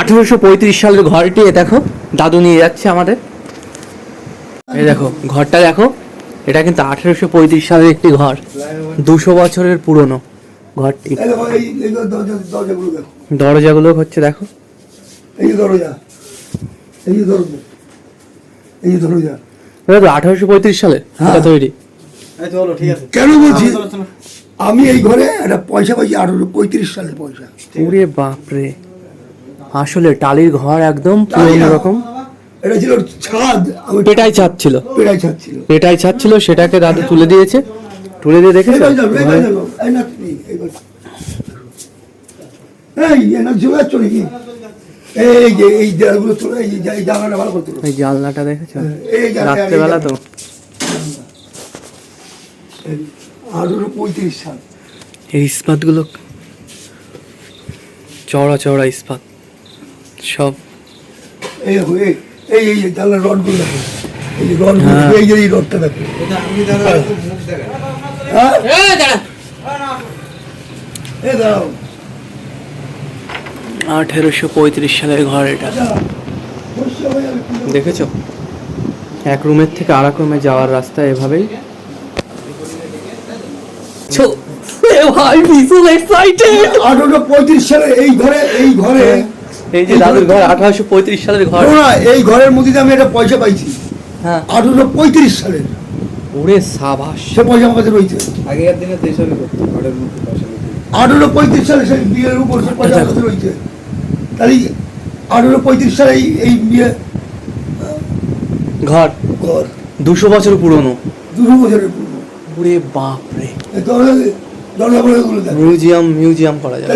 আঠেরোশো পঁয়ত্রিশ সালের ঘরটি দেখো দাদু নিয়ে যাচ্ছে আমাদের। এই দেখো ঘরটা দেখো এটা কিন্তু আঠেরোশো পঁয়ত্রিশ সালের একটি ঘর দুশো বছরের পুরনো ঘরটি। দরজাগুলো হচ্ছে দেখো। এই দরজা এই দরজা এই দরজা। আঠারোশো পঁয়ত্রিশ সালে হ্যাঁ। এটা তৈরি। এই চলো ঠিক আছে। কেন বলছি? চলো। আমি এই ঘরে একটা পয়সা পাইছি আঠারোশো পঁয়ত্রিশ সালের পয়সা। ওরে বাপরে। আসলে টালির ঘর একদম পুরনো রকম। এটা ছিল ছাদ। পেটাই ছাদ ছিল। পেটাই ছাদ ছিল। পেটাই ছাদ ছিল সেটাকে দাদু তুলে দিয়েছে। তুলে দিয়ে বাড়ি এই জানলাটা দেখেছ? রাত্রেবেলা তো। পঁয়ত্রিশ সাল। এই ইস্পাতগুলো। চওড়া চওড়া ইস্পাত। সব এই এই এই জানলার রডগুলো দেখো। এই যে রড হ্যাঁ। এই যে এই রডটা দেখো। হ্যাঁ। দাঁড়াও। আঠেরোশো পঁয়ত্রিশ সালের ঘর এটা। হয়ে করব? দেখেছ? এক রুমের থেকে আর এক রুমে যাওয়ার রাস্তা এভাবেই। ভাই ভীষণ! আঠারোশো পঁয়ত্রিশ সালে এই ঘরে এই ঘরে এই যে দাদুর ঘর আঠারোশো পঁয়ত্রিশ সালের ঘর। না, এই ঘরের মধ্যে আমি একটা পয়সা পাইছি। হ্যাঁ। আঠারোশো পঁয়ত্রিশ সালের ওরে সাবাস। সে পয়সা আমার কাছে রয়েছে। আগেকার দিনে তো এইসবই করতো, ঘরের মধ্যে পয়সা আঠারোশো পঁয়ত্রিশ সালে সেই বিয়ের উপর সে পয়সা আমার কাছে রয়েছে। তাহলে আঠারোশো পঁয়ত্রিশ সালে এই এই বিয়ে ঘর। ঘর। দুশো বছর পুরনো। দুশো বছরের পুরনো। ওরে বাপরে। এই মিউজিয়াম মিউজিয়াম করা যাবে।